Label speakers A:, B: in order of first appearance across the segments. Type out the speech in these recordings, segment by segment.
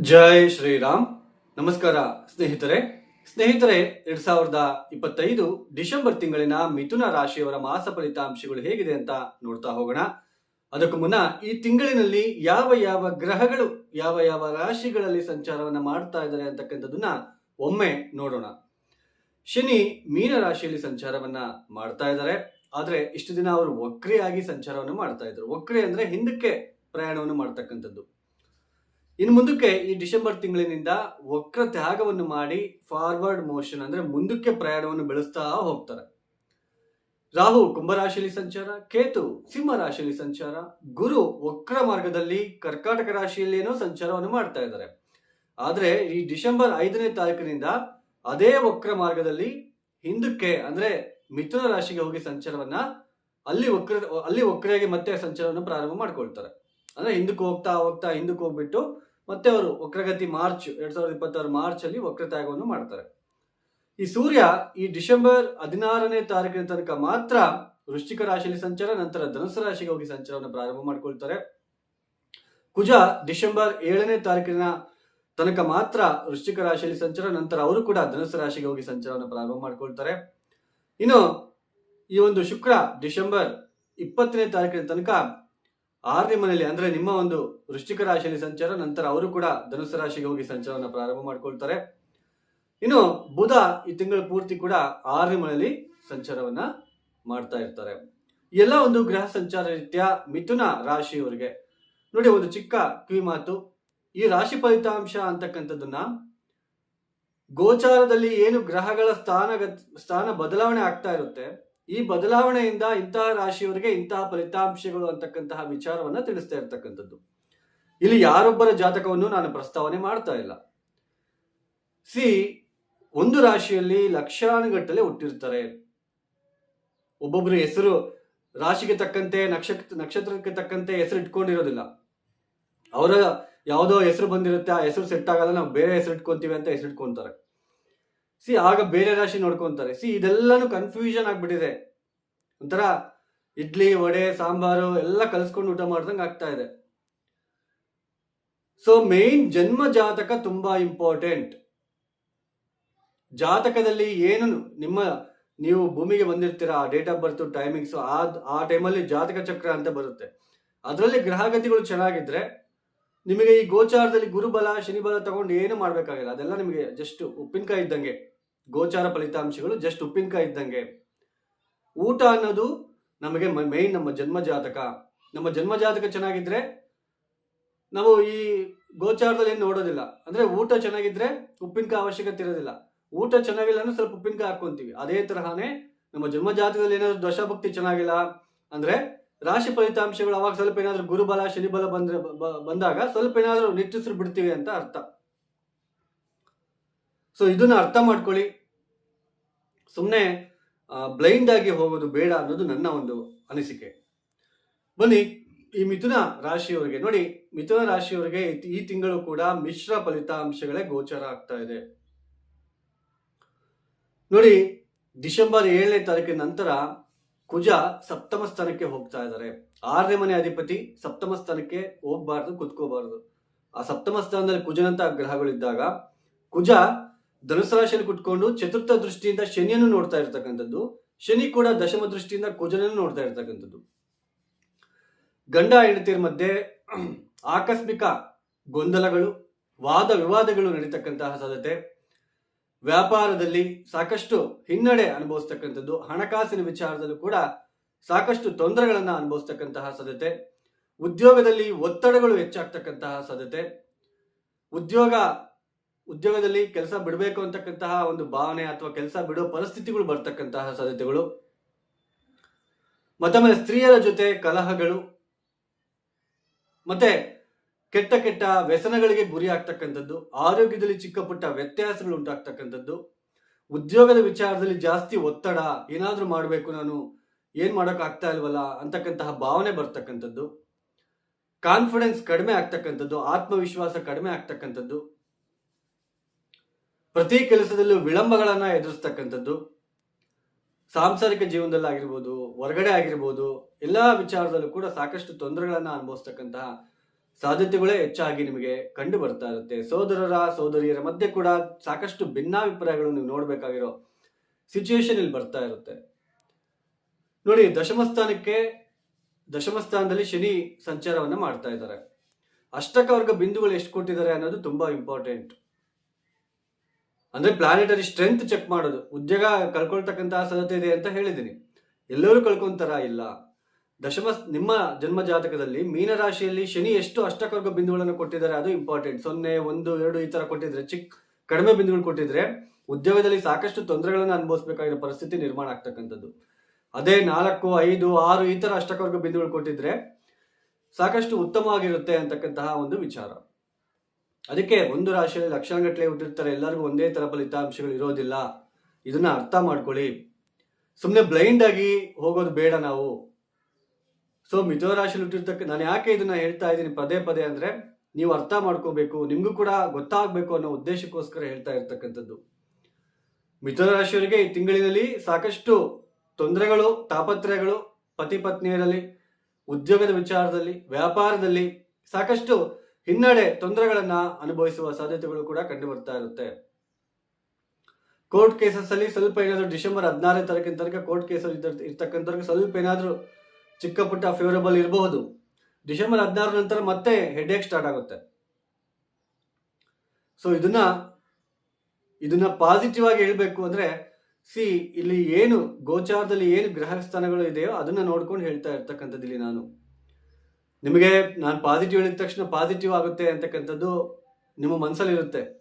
A: ಜೈ ಶ್ರೀರಾಮ್. ನಮಸ್ಕಾರ ಸ್ನೇಹಿತರೆ. ಸ್ನೇಹಿತರೆ, ಎರಡ್ ಸಾವಿರದ ಇಪ್ಪತ್ತೈದು ಡಿಸೆಂಬರ್ ತಿಂಗಳಿನ ಮಿಥುನ ರಾಶಿಯವರ ಮಾಸ ಫಲಿತಾಂಶಗಳು ಹೇಗಿದೆ ಅಂತ ನೋಡ್ತಾ ಹೋಗೋಣ. ಅದಕ್ಕೂ ಮುನ್ನ ಈ ತಿಂಗಳಿನಲ್ಲಿ ಯಾವ ಯಾವ ಗ್ರಹಗಳು, ಯಾವ ಯಾವ ರಾಶಿಗಳಲ್ಲಿ ಸಂಚಾರವನ್ನ ಮಾಡ್ತಾ ಇದ್ದಾರೆ ಅಂತಕ್ಕಂಥದ್ದನ್ನ ಒಮ್ಮೆ ನೋಡೋಣ. ಶನಿ ಮೀನ ರಾಶಿಯಲ್ಲಿ ಸಂಚಾರವನ್ನ ಮಾಡ್ತಾ ಇದ್ದಾರೆ. ಆದ್ರೆ ಇಷ್ಟು ದಿನ ಅವರು ವಕ್ರಿಯಾಗಿ ಸಂಚಾರವನ್ನು ಮಾಡ್ತಾ ಇದ್ರು. ವಕ್ರಿ ಅಂದ್ರೆ ಹಿಂದಕ್ಕೆ ಪ್ರಯಾಣವನ್ನು ಮಾಡ್ತಕ್ಕಂಥದ್ದು. ಇನ್ನು ಮುಂದಕ್ಕೆ ಈ ಡಿಸೆಂಬರ್ ತಿಂಗಳಿನಿಂದ ವಕ್ರ ತ್ಯಾಗವನ್ನು ಮಾಡಿ ಫಾರ್ವರ್ಡ್ ಮೋಷನ್ ಅಂದ್ರೆ ಮುಂದಕ್ಕೆ ಪ್ರಯಾಣವನ್ನು ಬೆಳೆಸ್ತಾ ಹೋಗ್ತಾರೆ. ರಾಹು ಕುಂಭರಾಶಿಯಲ್ಲಿ ಸಂಚಾರ, ಕೇತು ಸಿಂಹ ರಾಶಿಯಲ್ಲಿ ಸಂಚಾರ, ಗುರು ವಕ್ರ ಮಾರ್ಗದಲ್ಲಿ ಕರ್ಕಾಟಕ ರಾಶಿಯಲ್ಲೇನೋ ಸಂಚಾರವನ್ನು ಮಾಡ್ತಾ ಇದ್ದಾರೆ. ಆದ್ರೆ ಈ ಡಿಸೆಂಬರ್ ಐದನೇ ತಾರೀಕಿನಿಂದ ಅದೇ ವಕ್ರ ಮಾರ್ಗದಲ್ಲಿ ಹಿಂದಕ್ಕೆ ಅಂದ್ರೆ ಮಿಥುನ ರಾಶಿಗೆ ಹೋಗಿ ಸಂಚಾರವನ್ನ ಅಲ್ಲಿ ವಕ್ರ, ಅಲ್ಲಿ ವಕ್ರಿಯಾಗಿ ಮತ್ತೆ ಸಂಚಾರವನ್ನು ಪ್ರಾರಂಭ ಮಾಡ್ಕೊಳ್ತಾರೆ. ಅಂದ್ರೆ ಹಿಂದಕ್ಕೆ ಹೋಗ್ತಾ ಹೋಗ್ತಾ ಹಿಂದಕ್ಕೆ ಹೋಗ್ಬಿಟ್ಟು ಮತ್ತೆ ಅವರು ವಕ್ರಗತಿ ಮಾರ್ಚ್, ಎರಡ್ ಸಾವಿರದ ಇಪ್ಪತ್ತಾರು ಮಾರ್ಚ್ ಅಲ್ಲಿ ವಕ್ರತ್ಯಾಗವನ್ನು ಮಾಡ್ತಾರೆ. ಈ ಸೂರ್ಯ ಈ ಡಿಸೆಂಬರ್ ಹದಿನಾರನೇ ತಾರೀಕಿನ ತನಕ ಮಾತ್ರ ವೃಶ್ಚಿಕ ರಾಶಿಯಲ್ಲಿ ಸಂಚಾರ, ನಂತರ ಧನುಸು ರಾಶಿಗೆ ಹೋಗಿ ಸಂಚಾರವನ್ನು ಪ್ರಾರಂಭ ಮಾಡಿಕೊಳ್ತಾರೆ. ಕುಜ ಡಿಸೆಂಬರ್ ಏಳನೇ ತಾರೀಕಿನ ತನಕ ಮಾತ್ರ ವೃಶ್ಚಿಕ ರಾಶಿಯಲ್ಲಿ ಸಂಚಾರ, ನಂತರ ಅವರು ಕೂಡ ಧನುಸು ರಾಶಿಗೆ ಹೋಗಿ ಸಂಚಾರವನ್ನು ಪ್ರಾರಂಭ ಮಾಡಿಕೊಳ್ತಾರೆ. ಇನ್ನು ಈ ಒಂದು ಶುಕ್ರ ಡಿಸೆಂಬರ್ ಇಪ್ಪತ್ತನೇ ತಾರೀಕಿನ ತನಕ ಆರನೇ ಮನೆಯಲ್ಲಿ ಅಂದ್ರೆ ನಿಮ್ಮ ಒಂದು ವೃಶ್ಚಿಕ ರಾಶಿಯಲ್ಲಿ ಸಂಚಾರ, ನಂತರ ಅವರು ಕೂಡ ಧನುಸು ರಾಶಿಗೆ ಹೋಗಿ ಸಂಚಾರವನ್ನು ಪ್ರಾರಂಭ ಮಾಡ್ಕೊಳ್ತಾರೆ. ಇನ್ನು ಬುಧ ಈ ತಿಂಗಳ ಪೂರ್ತಿ ಕೂಡ ಆರನೇ ಮನೆಯಲ್ಲಿ ಸಂಚಾರವನ್ನ ಮಾಡ್ತಾ ಇರ್ತಾರೆ. ಎಲ್ಲ ಒಂದು ಗ್ರಹ ಸಂಚಾರ ರೀತಿಯ ಮಿಥುನ ರಾಶಿಯವರಿಗೆ. ನೋಡಿ, ಒಂದು ಚಿಕ್ಕ ಕಿವಿ ಮಾತು. ಈ ರಾಶಿ ಫಲಿತಾಂಶ ಅಂತಕ್ಕಂಥದ್ದನ್ನ ಗೋಚಾರದಲ್ಲಿ ಏನು ಗ್ರಹಗಳ ಸ್ಥಾನ ಸ್ಥಾನ ಬದಲಾವಣೆ ಆಗ್ತಾ ಇರುತ್ತೆ. ಈ ಬದಲಾವಣೆಯಿಂದ ಇಂತಹ ರಾಶಿಯವರಿಗೆ ಇಂತಹ ಫಲಿತಾಂಶಗಳು ಅಂತಕ್ಕಂತಹ ವಿಚಾರವನ್ನ ತಿಳಿಸ್ತಾ ಇರ್ತಕ್ಕಂಥದ್ದು. ಇಲ್ಲಿ ಯಾರೊಬ್ಬರ ಜಾತಕವನ್ನು ನಾನು ಪ್ರಸ್ತಾವನೆ ಮಾಡ್ತಾ ಇಲ್ಲ. ಸಿ, ಒಂದು ರಾಶಿಯಲ್ಲಿ ಲಕ್ಷಾನುಗಟ್ಟಲೆ ಹುಟ್ಟಿರ್ತಾರೆ. ಒಬ್ಬೊಬ್ಬರು ಹೆಸರು ರಾಶಿಗೆ ತಕ್ಕಂತೆ ನಕ್ಷತ್ರ ನಕ್ಷತ್ರಕ್ಕೆ ತಕ್ಕಂತೆ ಹೆಸರು ಇಟ್ಕೊಂಡಿರೋದಿಲ್ಲ. ಅವರ ಯಾವುದೋ ಹೆಸರು ಬಂದಿರುತ್ತೆ, ಆ ಹೆಸರು ಸೆಟ್ ಆಗಲ್ಲ, ನಾವು ಬೇರೆ ಹೆಸರು ಇಟ್ಕೊಂತೀವಿ ಅಂತ ಹೆಸರು ಇಟ್ಕೊಂತಾರೆ. ಸಿ ಆಗ ಬೇರೆ ರಾಶಿ ನೋಡ್ಕೊಂತಾರೆ. ಸಿ ಇದೆಲ್ಲಾನು ಕನ್ಫ್ಯೂಷನ್ ಆಗ್ಬಿಟ್ಟಿದೆ. ಒಂಥರ ಇಡ್ಲಿ, ವಡೆ, ಸಾಂಬಾರು ಎಲ್ಲ ಕಲ್ಸ್ಕೊಂಡು ಊಟ ಮಾಡ್ದಂಗೆ ಆಗ್ತಾ ಇದೆ. ಸೊ ಮೇನ್ ಜನ್ಮ ಜಾತಕ ತುಂಬಾ ಇಂಪಾರ್ಟೆಂಟ್ ಜಾತಕದಲ್ಲಿ ಏನು ನಿಮ್ಮ, ನೀವು ಭೂಮಿಗೆ ಬಂದಿರ್ತೀರಾ ಡೇಟ್ ಆಫ್ ಬರ್ತ್ ಟೈಮಿಂಗ್ಸ್ ಆ ಆ ಟೈಮಲ್ಲಿ ಜಾತಕ ಚಕ್ರ ಅಂತ ಬರುತ್ತೆ. ಅದರಲ್ಲಿ ಗ್ರಹಗತಿಗಳು ಚೆನ್ನಾಗಿದ್ರೆ ನಿಮಗೆ ಈ ಗೋಚಾರದಲ್ಲಿ ಗುರುಬಲ, ಶನಿಬಲ ತಗೊಂಡು ಏನು ಮಾಡ್ಬೇಕಾಗಿಲ್ಲ. ಅದೆಲ್ಲ ನಿಮಗೆ ಜಸ್ಟ್ ಉಪ್ಪಿನಕಾಯಿ ಇದ್ದಂಗೆ. ಗೋಚಾರ ಫಲಿತಾಂಶಗಳು ಜಸ್ಟ್ ಉಪ್ಪಿನಕಾಯಿ ಇದ್ದಂಗೆ. ಊಟ ಅನ್ನೋದು ನಮಗೆ ಮೈನ್ ನಮ್ಮ ಜನ್ಮ ಜಾತಕ. ನಮ್ಮ ಜನ್ಮ ಜಾತಕ ಚೆನ್ನಾಗಿದ್ರೆ ನಾವು ಈ ಗೋಚಾರದಲ್ಲಿ ಏನು ನೋಡೋದಿಲ್ಲ. ಅಂದ್ರೆ ಊಟ ಚೆನ್ನಾಗಿದ್ರೆ ಉಪ್ಪಿನಕಾಯಿ ಅವಶ್ಯಕತೆ ಇರೋದಿಲ್ಲ. ಊಟ ಚೆನ್ನಾಗಿಲ್ಲ ಅಂದ್ರೆ ಸ್ವಲ್ಪ ಉಪ್ಪಿನಕಾಯಿ ಹಾಕೊಂತೀವಿ ಅದೇ ತರಹನೇ ನಮ್ಮ ಜನ್ಮ ಜಾತಕದಲ್ಲಿ ಏನಾದ್ರು ದಶಭಕ್ತಿ ಚೆನ್ನಾಗಿಲ್ಲ ಅಂದ್ರೆ ರಾಶಿ ಫಲಿತಾಂಶಗಳು ಅವಾಗ ಸ್ವಲ್ಪ ಏನಾದರೂ ಗುರುಬಲ, ಶನಿಬಲ ಬಂದ್ರೆ ಬಂದಾಗ ಸ್ವಲ್ಪ ಏನಾದರೂ ನಿಟ್ಟುಸಿರು ಬಿಡ್ತೀವಿ ಅಂತ ಅರ್ಥ. ಸೊ ಇದನ್ನ ಅರ್ಥ ಮಾಡ್ಕೊಳ್ಳಿ. ಸುಮ್ಮನೆ ಬ್ಲೈಂಡ್ ಆಗಿ ಹೋಗೋದು ಬೇಡ ಅನ್ನೋದು ನನ್ನ ಒಂದು ಅನಿಸಿಕೆ. ಬನ್ನಿ, ಈ ಮಿಥುನ ರಾಶಿಯವರಿಗೆ. ನೋಡಿ, ಮಿಥುನ ರಾಶಿಯವರಿಗೆ ಈ- ತಿಂಗಳು ಕೂಡ ಮಿಶ್ರ ಫಲಿತಾಂಶಗಳೇ ಗೋಚರ ಆಗ್ತಾ ಇದೆ. ನೋಡಿ, ಡಿಸೆಂಬರ್ ಏಳನೇ ತಾರೀಕಿನ ನಂತರ ಕುಜ ಸಪ್ತಮ ಸ್ಥಾನಕ್ಕೆ ಹೋಗ್ತಾ ಇದ್ದಾರೆ. ಆರನೇ ಮನೆ ಅಧಿಪತಿ ಸಪ್ತಮ ಸ್ಥಾನಕ್ಕೆ ಹೋಗ್ಬಾರ್ದು, ಕುತ್ಕೋಬಾರ್ದು. ಆ ಸಪ್ತಮ ಸ್ಥಾನದಲ್ಲಿ ಕುಜನಂತ ಗ್ರಹಗಳಿದ್ದಾಗ ಕುಜ ಧನುಸು ರಾಶಿಯಲ್ಲಿ ಕುತ್ಕೊಂಡು ಚತುರ್ಥ ದೃಷ್ಟಿಯಿಂದ ಶನಿಯನ್ನು ನೋಡ್ತಾ ಇರ್ತಕ್ಕಂಥದ್ದು, ಶನಿ ಕೂಡ ದಶಮ ದೃಷ್ಟಿಯಿಂದ ಕುಜನನ್ನು ನೋಡ್ತಾ ಇರ್ತಕ್ಕಂಥದ್ದು. ಗಂಡ ಹೆಂಡತಿಯರ ಮಧ್ಯೆ ಆಕಸ್ಮಿಕ ಗೊಂದಲಗಳು, ವಾದ ವಿವಾದಗಳು ನಡೀತಕ್ಕಂತಹ ಸಾಧ್ಯತೆ. ವ್ಯಾಪಾರದಲ್ಲಿ ಸಾಕಷ್ಟು ಹಿನ್ನಡೆ ಅನುಭವಿಸ್ತಕ್ಕಂಥದ್ದು, ಹಣಕಾಸಿನ ವಿಚಾರದಲ್ಲೂ ಕೂಡ ಸಾಕಷ್ಟು ತೊಂದರೆಗಳನ್ನು ಅನುಭವಿಸ್ತಕ್ಕಂತಹ ಸಾಧ್ಯತೆ. ಉದ್ಯೋಗದಲ್ಲಿ ಒತ್ತಡಗಳು ಹೆಚ್ಚಾಗ್ತಕ್ಕಂತಹ ಸಾಧ್ಯತೆ. ಉದ್ಯೋಗ ಉದ್ಯೋಗದಲ್ಲಿ ಕೆಲಸ ಬಿಡಬೇಕು ಅಂತಕ್ಕಂತಹ ಒಂದು ಭಾವನೆ ಅಥವಾ ಕೆಲಸ ಬಿಡೋ ಪರಿಸ್ಥಿತಿಗಳು ಬರ್ತಕ್ಕಂತಹ ಸಾಧ್ಯತೆಗಳು. ಮತ್ತೊಮ್ಮೆ ಸ್ತ್ರೀಯರ ಜೊತೆ ಕಲಹಗಳು. ಮತ್ತೆ ಕೆಟ್ಟ ಕೆಟ್ಟ ವ್ಯಸನಗಳಿಗೆ ಗುರಿ ಆಗ್ತಕ್ಕಂಥದ್ದು, ಆರೋಗ್ಯದಲ್ಲಿ ಚಿಕ್ಕ ಪುಟ್ಟ ವ್ಯತ್ಯಾಸಗಳು ಉಂಟಾಗ್ತಕ್ಕಂಥದ್ದು, ಉದ್ಯೋಗದ ವಿಚಾರದಲ್ಲಿ ಜಾಸ್ತಿ ಒತ್ತಡ, ಏನಾದರೂ ಮಾಡಬೇಕು ನಾನು, ಏನ್ ಮಾಡೋಕ್ಕಾಗ್ತಾ ಇಲ್ವಲ್ಲ ಅಂತಕ್ಕಂತಹ ಭಾವನೆ ಬರ್ತಕ್ಕಂಥದ್ದು. ಕಾನ್ಫಿಡೆನ್ಸ್ ಕಡಿಮೆ ಆಗ್ತಕ್ಕಂಥದ್ದು, ಆತ್ಮವಿಶ್ವಾಸ ಕಡಿಮೆ ಆಗ್ತಕ್ಕಂಥದ್ದು. ಪ್ರತಿ ಕೆಲಸದಲ್ಲೂ ವಿಳಂಬಗಳನ್ನು ಎದುರಿಸ್ತಕ್ಕಂಥದ್ದು, ಸಾಂಸಾರಿಕ ಜೀವನದಲ್ಲಿ ಆಗಿರ್ಬೋದು, ಹೊರಗಡೆ ಆಗಿರ್ಬೋದು, ಎಲ್ಲ ವಿಚಾರದಲ್ಲೂ ಕೂಡ ಸಾಕಷ್ಟು ತೊಂದರೆಗಳನ್ನು ಅನುಭವಿಸ್ತಕ್ಕಂತಹ ಸಾಧ್ಯತೆಗಳೇ ಹೆಚ್ಚಾಗಿ ನಿಮಗೆ ಕಂಡು ಬರ್ತಾ ಇರುತ್ತೆ. ಸೋದರರ, ಸೋದರಿಯರ ಮಧ್ಯೆ ಕೂಡ ಸಾಕಷ್ಟು ಭಿನ್ನಾಭಿಪ್ರಾಯಗಳು ನೀವು ನೋಡಬೇಕಾಗಿರೋ ಸಿಚುವೇಶನ್ ಇಲ್ಲಿ ಬರ್ತಾ ಇರುತ್ತೆ. ನೋಡಿ ದಶಮಸ್ಥಾನಕ್ಕೆ ಸ್ಥಾನಕ್ಕೆ, ದಶಮ ಸ್ಥಾನದಲ್ಲಿ ಶನಿ ಸಂಚಾರವನ್ನ ಮಾಡ್ತಾ ಇದ್ದಾರೆ. ಅಷ್ಟಕ ವರ್ಗ ಬಿಂದುಗಳು ಎಷ್ಟು ಕೊಟ್ಟಿದ್ದಾರೆ ಅನ್ನೋದು ತುಂಬಾ ಇಂಪಾರ್ಟೆಂಟ್ ಅಂದ್ರೆ ಪ್ಲಾನೆಟರಿ ಸ್ಟ್ರೆಂತ್ ಚೆಕ್ ಮಾಡೋದು. ಉದ್ಯೋಗ ಕಳ್ಕೊಳ್ತಕ್ಕಂತಹ ಸಾಧ್ಯತೆ ಇದೆ ಅಂತ ಹೇಳಿದ್ದೀನಿ. ಎಲ್ಲರೂ ಕಳ್ಕೊಂತಾರ ಇಲ್ಲ? ದಶಮ ನಿಮ್ಮ ಜನ್ಮ ಜಾತಕದಲ್ಲಿ ಮೀನರಾಶಿಯಲ್ಲಿ ಶನಿ ಎಷ್ಟು ಅಷ್ಟಕರ್ಗ ಬಿಂದುಗಳನ್ನು ಕೊಟ್ಟಿದ್ದಾರೆ ಅದು ಇಂಪಾರ್ಟೆಂಟ್ ಸೊನ್ನೆ, ಒಂದು, ಎರಡು ಈ ತರ ಕೊಟ್ಟಿದ್ರೆ ಚಿಕ್ಕ ಕಡಿಮೆ ಬಿಂದುಗಳು ಕೊಟ್ಟಿದ್ರೆ ಉದ್ಯೋಗದಲ್ಲಿ ಸಾಕಷ್ಟು ತೊಂದರೆಗಳನ್ನು ಅನುಭವಿಸಬೇಕಾಗಿರೋ ಪರಿಸ್ಥಿತಿ ನಿರ್ಮಾಣ ಆಗ್ತಕ್ಕಂಥದ್ದು. ಅದೇ ನಾಲ್ಕು, ಐದು, ಆರು ಈ ತರ ಅಷ್ಟಕರ್ಗ ಬಿಂದುಗಳು ಕೊಟ್ಟಿದ್ರೆ ಸಾಕಷ್ಟು ಉತ್ತಮವಾಗಿರುತ್ತೆ ಅಂತಕ್ಕಂತಹ ಒಂದು ವಿಚಾರ. ಅದಕ್ಕೆ ಒಂದು ರಾಶಿಯಲ್ಲಿ ಲಕ್ಷಣಗಟ್ಟಲೆ ಹುಟ್ಟಿರ್ತಾರೆ. ಎಲ್ಲರಿಗೂ ಒಂದೇ ಥರ ಫಲಿತಾಂಶಗಳು ಇರೋದಿಲ್ಲ. ಇದನ್ನ ಅರ್ಥ ಮಾಡ್ಕೊಳ್ಳಿ. ಸುಮ್ಮನೆ ಬ್ಲೈಂಡ್ ಆಗಿ ಹೋಗೋದು ಬೇಡ ನಾವು. ಸೊ, ಮಿಥುನ ರಾಶಿಯಲ್ಲಿ ಹುಟ್ಟಿರ್ತಕ್ಕ, ನಾನು ಯಾಕೆ ಇದನ್ನ ಹೇಳ್ತಾ ಇದ್ದೀನಿ ಪದೇ ಪದೇ ಅಂದ್ರೆ, ನೀವು ಅರ್ಥ ಮಾಡ್ಕೋಬೇಕು. ನಿಮಗೂ ಕೂಡ ಗೊತ್ತಾಗಬೇಕು ಅನ್ನೋ ಉದ್ದೇಶಕ್ಕೋಸ್ಕರ ಹೇಳ್ತಾ ಇರ್ತಕ್ಕಂಥದ್ದು. ಮಿಥುನ ರಾಶಿಯವರಿಗೆ ಈ ತಿಂಗಳಿನಲ್ಲಿ ಸಾಕಷ್ಟು ತೊಂದರೆಗಳು, ತಾಪತ್ರಯಗಳು, ಪತಿ ಪತ್ನಿಯರಲ್ಲಿ, ಉದ್ಯೋಗದ ವಿಚಾರದಲ್ಲಿ, ವ್ಯಾಪಾರದಲ್ಲಿ ಸಾಕಷ್ಟು ಹಿನ್ನಡೆ ತೊಂದರೆಗಳನ್ನ ಅನುಭವಿಸುವ ಸಾಧ್ಯತೆಗಳು ಕೂಡ ಕಂಡು ಬರ್ತಾ ಇರುತ್ತೆ. ಕೋರ್ಟ್ ಕೇಸಸ್ ಅಲ್ಲಿ ಸ್ವಲ್ಪ ಏನಾದರೂ ಡಿಸೆಂಬರ್ ಹದಿನಾರನೇ ತಾರೀಕಿನ ತನಕ ಕೋರ್ಟ್ ಕೇಸಲ್ಲಿ ಇರ್ತಕ್ಕಂಥವ್ರಿಗೆ ಸ್ವಲ್ಪ ಏನಾದರೂ ಚಿಕ್ಕ ಪುಟ್ಟ ಫೇವರಬಲ್ ಇರಬಹುದು. ಡಿಸೆಂಬರ್ ಹದಿನಾರು ನಂತರ ಮತ್ತೆ ಹೆಡ್ಏಕ್ ಸ್ಟಾರ್ಟ್ ಆಗುತ್ತೆ. ಸೊ ಇದನ್ನ ಇದನ್ನ ಪಾಸಿಟಿವ್ ಆಗಿ ಹೇಳಬೇಕು ಅಂದ್ರೆ ಸಿ ಇಲ್ಲಿ ಏನು ಗೋಚಾರದಲ್ಲಿ ಏನು ಗ್ರಹ ಸ್ಥಾನಗಳು ಇದೆಯೋ ಅದನ್ನ ನೋಡ್ಕೊಂಡು ಹೇಳ್ತಾ ಇರ್ತಕ್ಕಂಥದ್ದು ಇಲ್ಲಿ ನಾನು. ನಿಮಗೆ ನಾನು ಪಾಸಿಟಿವ್ ಹೇಳಿದ ತಕ್ಷಣ ಪಾಸಿಟಿವ್ ಆಗುತ್ತೆ ಅಂತಕ್ಕಂಥದ್ದು ನಿಮ್ಮ ಮನಸ್ಸಲ್ಲಿ ಇರುತ್ತೆ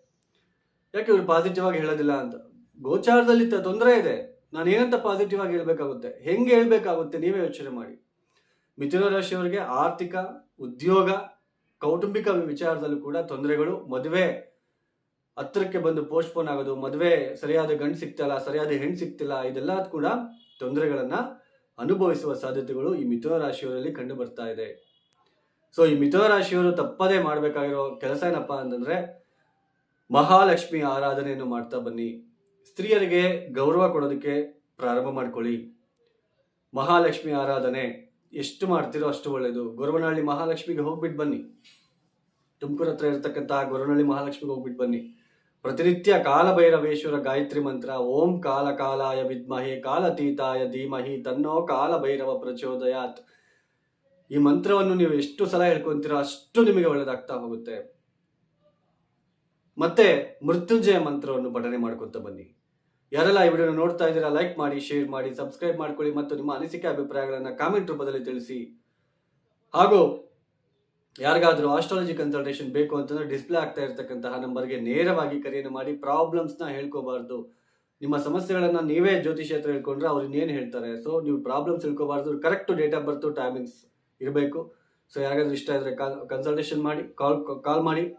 A: ಯಾಕೆ ಇವರು ಪಾಸಿಟಿವ್ ಆಗಿ ಹೇಳೋದಿಲ್ಲ ಅಂತ? ಗೋಚಾರದಲ್ಲಿ ತೊಂದರೆ ಇದೆ. ನಾನು ಏನಂತ ಪಾಸಿಟಿವ್ ಆಗಿ ಹೇಳಬೇಕಾಗುತ್ತೆ? ಹೆಂಗೆ ಹೇಳಬೇಕಾಗುತ್ತೆ? ನೀವೇ ಯೋಚನೆ ಮಾಡಿ. ಮಿಥುನ ರಾಶಿಯವರಿಗೆ ಆರ್ಥಿಕ, ಉದ್ಯೋಗ, ಕೌಟುಂಬಿಕ ವಿಚಾರದಲ್ಲೂ ಕೂಡ ತೊಂದರೆಗಳು, ಮದುವೆ. ಹತ್ತಿರಕ್ಕೆ ಬಂದು ಪೋಸ್ಟ್ಪೋನ್ ಆಗೋದು, ಮದುವೆ ಸರಿಯಾದ ಗಂಡು ಸಿಗ್ತಿಲ್ಲ, ಸರಿಯಾದ ಹೆಣ್ಣು ಸಿಗ್ತಿಲ್ಲ, ಇದೆಲ್ಲ ಕೂಡ ತೊಂದರೆಗಳನ್ನ ಅನುಭವಿಸುವ ಸಾಧ್ಯತೆಗಳು ಈ ಮಿಥುನ ರಾಶಿಯವರಲ್ಲಿ ಕಂಡು ಬರ್ತಾ ಇದೆ. ಸೊ ಈ ಮಿಥುನ ರಾಶಿಯವರು ತಪ್ಪದೇ ಮಾಡಬೇಕಾಗಿರೋ ಕೆಲಸ ಏನಪ್ಪ ಅಂತಂದ್ರೆ, ಮಹಾಲಕ್ಷ್ಮಿ ಆರಾಧನೆಯನ್ನು ಮಾಡ್ತಾ ಬನ್ನಿ. ಸ್ತ್ರೀಯರಿಗೆ ಗೌರವ ಕೊಡೋದಕ್ಕೆ ಪ್ರಾರಂಭ ಮಾಡ್ಕೊಳ್ಳಿ. ಮಹಾಲಕ್ಷ್ಮಿ ಆರಾಧನೆ, ಎಷ್ಟು ಮಾಡ್ತಿರೋ ಅಷ್ಟು ಒಳ್ಳೆಯದು ಗೊರವನಹಳ್ಳಿ ಮಹಾಲಕ್ಷ್ಮಿಗೆ ಹೋಗ್ಬಿಟ್ಟು ಬನ್ನಿ. ತುಮಕೂರು ಹತ್ರ ಇರತಕ್ಕಂತಹ ಗೊರವನಹಳ್ಳಿ ಮಹಾಲಕ್ಷ್ಮಿಗೆ ಹೋಗ್ಬಿಟ್ಟು ಬನ್ನಿ. ಪ್ರತಿನಿತ್ಯ ಕಾಲಭೈರವೇಶ್ವರ ಗಾಯತ್ರಿ ಮಂತ್ರ, ಓಂ ಕಾಲ ಕಾಲಾಯ ವಿದ್ಮಹೇ ಕಾಲತೀತಾಯ ಧೀಮಹಿ ತನ್ನೋ ಕಾಲಭೈರವ ಪ್ರಚೋದಯಾತ್. ಈ ಮಂತ್ರವನ್ನು ನೀವು ಎಷ್ಟು ಸಲ ಹೇಳ್ಕೊಂತೀರೋ ಅಷ್ಟು ನಿಮಗೆ ಒಳ್ಳೇದಾಗ್ತಾ ಹೋಗುತ್ತೆ. ಮತ್ತೆ ಮೃತ್ಯುಂಜಯ ಮಂತ್ರವನ್ನು ಬಡನೆ ಮಾಡ್ಕೊತ ಬನ್ನಿ. ಯಾರೆಲ್ಲ ಈ ವಿಡಿಯೋ ನೋಡ್ತಾ ಇದ್ದೀರಾ ಲೈಕ್ ಮಾಡಿ ಶೇರ್ ಮಾಡಿ ಸಬ್ಸ್ಕ್ರೈಬ್ ಮಾಡ್ಕೊಳ್ಳಿ ಮತ್ತು ನಿಮ್ಮ ಅನಿಸಿಕೆ ಅಭಿಪ್ರಾಯಗಳನ್ನು ಕಾಮೆಂಟ್ ರೂಪದಲ್ಲಿ ತಿಳಿಸಿ. ಹಾಗೂ ಯಾರಿಗಾದರೂ ಆಸ್ಟ್ರಾಲಜಿ ಕನ್ಸಲ್ಟೇಷನ್ ಬೇಕು ಅಂತಂದ್ರೆ ಡಿಸ್ಪ್ಲೇ ಆಗ್ತಾ ಇರತಕ್ಕಂತಹ ನಂಬರ್ಗೆ ನೇರವಾಗಿ ಕರೆಯನ್ನು ಮಾಡಿ ಪ್ರಾಬ್ಲಮ್ಸ್ನ ಹೇಳ್ಕೋಬಾರ್ದು. ನಿಮ್ಮ ಸಮಸ್ಯೆಗಳನ್ನು ನೀವೇ ಜ್ಯೋತಿಷ್ಯ ಹತ್ರ ಹೇಳ್ಕೊಂಡ್ರೆ ಅವ್ರು ಇನ್ನೇನು ಹೇಳ್ತಾರೆ? ಸೊ ನೀವು problems ಹೇಳ್ಕೋಬಾರ್ದು correct date of birth timings ಇರಬೇಕು. ಸೊ ಯಾರಾದರೂ ಇಷ್ಟ ಇದ್ರೆ ಕನ್ಸಲ್ಟೇಷನ್ ಮಾಡಿ ಕಾಲ್ ಕಾಲ್ ಮಾಡಿ.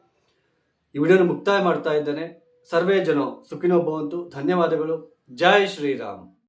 A: ಈ ವಿಡಿಯೋನ ಮುಕ್ತಾಯ ಮಾಡ್ತಾ ಇದ್ದೇನೆ. ಸರ್ವೇ ಜನ, ಸುಖಿನೋ ಭವಂತು. ಧನ್ಯವಾದಗಳು. ಜೈ ಶ್ರೀರಾಮ್.